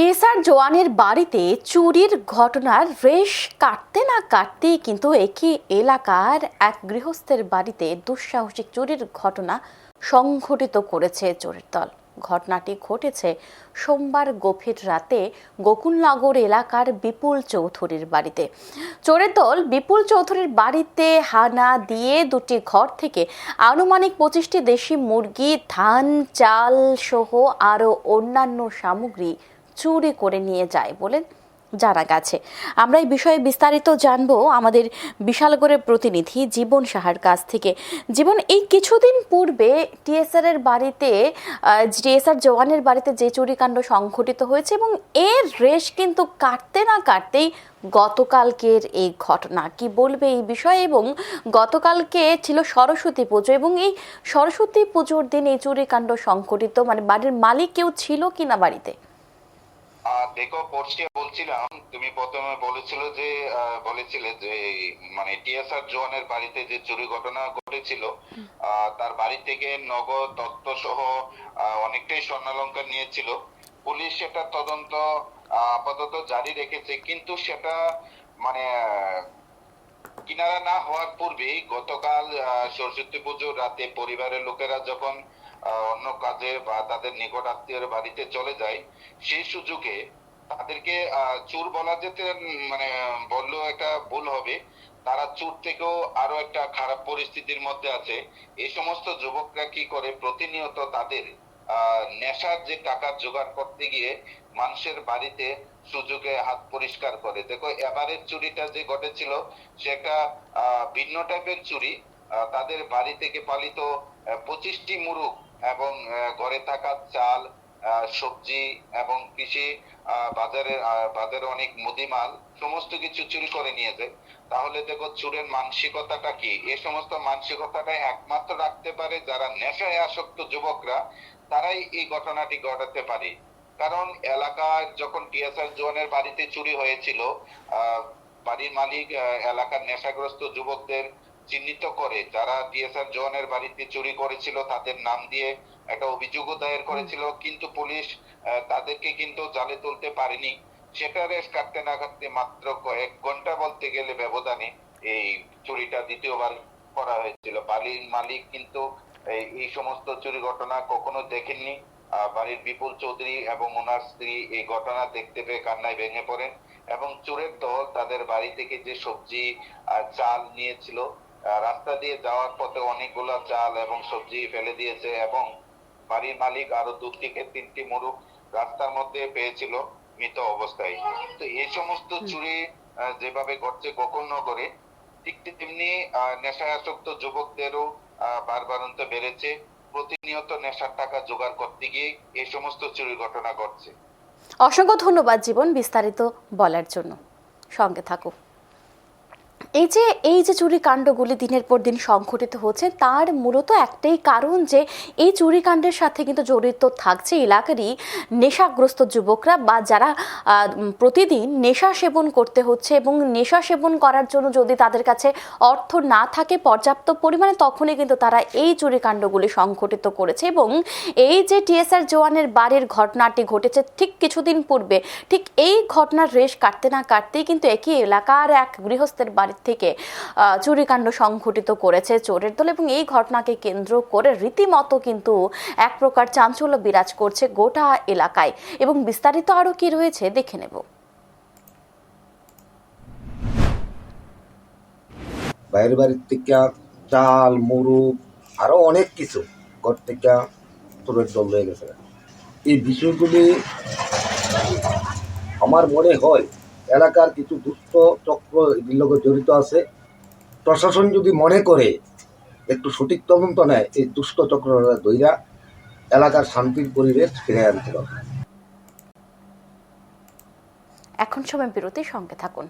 TSR জওয়ানের বাড়িতে চুরির ঘটনার রেশ কাটতে না কাটতেই কিন্তু একই এলাকার এক গৃহস্থের বাড়িতে দুঃসাহসিক চুরির ঘটনা সংঘটিত করেছে চোরের দল। ঘটনাটি ঘটেছে সোমবার গভীর রাতে গোকুলনগর এলাকার বিপুল চৌধুরীর বাড়িতে। চোরের দল বিপুল চৌধুরীর বাড়িতে হানা দিয়ে দুটি ঘর থেকে আনুমানিক পঁচিশটি দেশি মুরগি, ধান, চাল সহ আরও অন্যান্য সামগ্রী চুরি করে নিয়ে যায় বলে জানা গেছে। আমরা এই বিষয়ে বিস্তারিত জানব আমাদের বিশালগড়ের প্রতিনিধি জীবন সাহার কাছ থেকে। জীবন, এই কিছুদিন পূর্বে টিএসআর এর বাড়িতে টিএসআর জওয়ানের বাড়িতে যে চুরিকাণ্ড সংঘটিত হয়েছে এবং এর রেশ কিন্তু কাটতে না কাটতেই গতকালকের এই ঘটনা। কি বলবে এই বিষয়ে? এবং গতকালকে ছিল সরস্বতী পুজো এবং এই সরস্বতী পুজোর দিন এই চুরিকাণ্ড সংঘটিত মানে বাড়ির মালিক কেউ ছিল কিনা বাড়িতে? দেখো পড়শিয়া বলছিলাম তুমি প্রথমে বলেছিল যে বলেছিলে যে মানে টিএসআর জওয়ানের বাড়িতে যে চুরি ঘটনা ঘটেছিল তার বাড়ি থেকে নগদ তত্ত্ব সহ অনেকটাই স্বর্ণালঙ্কার নিয়েছিল। পুলিশ সেটা তদন্ত আপাতত জারি রেখেছে কিন্তু সেটা মানে কিনারা না হওয়ার পূর্বেই গতকাল আহ, সরস্বতী পুজোর রাতে পরিবারের লোকেরা যখন অন্য কাজে বা তাদের নিকট আত্মীয়ের বাড়িতে চলে যায় সেই সুযোগে তাদেরকে চোর বলা যেতে মানে বললেও একটা ভুল হবে। তারা চোর থেকেও আরও একটা খারাপ পরিস্থিতির মধ্যে আছে। এই সমস্ত যুবকরা কি করে? প্রতিনিয়ত তাদের নেশার যে টাকা জোগাড় করতে গিয়ে মানুষের বাড়িতে সুযোগে হাত পরিষ্কার করে। দেখো এবারের চুরিটা যে ঘটেছিল সে একটা আহ, ভিন্ন টাইপের চুরি। তাদের বাড়ি থেকে পালিত পঁচিশটি মুরুগ এবং ঘরে থাকা চাল সবজি এবং কৃষি বাজারে বাজারে অনেক মুদিমাল সমস্ত কিছু চুরি করে নিয়ে যায়। তাহলে দেখো চুরের মানসিকতাটা কি? এই সমস্ত মানসিকতাটা একমাত্র রাখতে পারে যারা নেশায় আসক্ত যুবকরা, তারাই এই ঘটনাটি ঘটাতে পারে। কারণ এলাকার যখন টিএসআর জোনের বাড়িতে চুরি হয়েছিল বাড়ির মালিক এলাকার নেশাগ্রস্ত যুবকদের চিহ্নিত করে যারা টিএসআর জোনের বাড়িতে চুরি করেছিল তাদের নাম দিয়ে একটা অভিযোগও দায়ের করেছিল কিন্তু পুলিশ তাদেরকে কিন্তু জালে তুলতে পারেনি। সেটা রেশ কাটতে না কাটতে মাত্র কয়েক ঘণ্টা বলতে গেলে ব্যবধানে এই চুরিটা দ্বিতীয়বার করা হয়েছিল। বাড়ির মালিক কিন্তু এই সমস্ত চুরি ঘটনা কখনো দেখেননি। বাড়ির বিপুল চৌধুরী এবং ওনার স্ত্রী এই ঘটনা দেখতে পেয়ে কান্নায় ভেঙে পড়েন এবং চোরের দল তাদের বাড়ি থেকে যে সবজি আর চাল নিয়েছিল রাস্তা দিয়ে যাওয়ার পথে অনেকগুলো চাল এবং সবজি ফেলে দিয়েছে এবং বাড়ির মালিক আরও দু থেকে তিনটি মুরুখ রাস্তার মধ্যে পেয়েছিল মৃত অবস্থায়। তো এই সমস্ত চুরি যেভাবে ঘটছে গোকুলনগরে ঠিক তেমনি নেশায় আসক্ত যুবকদেরও আহ, বারবারন্ত বেড়েছে। প্রতিনিয়ত নেশার টাকা জোগাড় করতে গিয়ে এই সমস্ত চুরি ঘটনা ঘটছে। অসংখ্য ধন্যবাদ জীবন বিস্তারিত বলার জন্য। সঙ্গে থাকো এই যে এই যে চুরি কাণ্ডগুলি দিনের পর দিন সংঘটিত হচ্ছে, তার মূলত একটাই কারণ যে, এই চুরিকাণ্ডের সাথে কিন্তু জড়িত থাকছে এলাকারই নেশাগ্রস্ত যুবকরা বা যারা প্রতিদিন নেশা সেবন করতে হচ্ছে এবং নেশা সেবন করার জন্য যদি তাদের কাছে অর্থ না থাকে, পর্যাপ্ত পরিমাণে তখনই কিন্তু তারা এই চুরিকাণ্ডগুলি সংঘটিত করেছে এবং এই যে টিএসআর জওয়ানের বাড়ির ঘটনাটি ঘটেছে ঠিক কিছুদিন পূর্বে, ঠিক এই ঘটনার রেশ কাটতে না কাটতেই কিন্তু একই এলাকার এক গৃহস্থের বাড়ি থেকে চুরিকাণ্ড সংঘটিত করেছে চোরের দল এবং এই ঘটনাকে কেন্দ্র করে রীতিমতো কিন্তু এক প্রকার চাঞ্চল্য বিরাজ করছে গোটা এলাকায়। এবং বিস্তারিত আরও কি রয়েছে দেখে নেব। বাইরের বাড়ির থেকে চাল মুরুগ আরও অনেক কিছু ঘর থেকে চোরের দল হয়ে গেছে। এই বিষয়গুলি আমার মনে হয় এলাকার কিছু দুষ্ট চক্র এগুলোর লোক জড়িত আছে। প্রশাসন যদি মনে করে একটু সঠিক তদন্ত নেয়, এই দুষ্ট চক্র দইরা এলাকার শান্তির পরিবেশ ফিরে আনতে হবে এখন সময় বিরতির সঙ্গে থাকুন।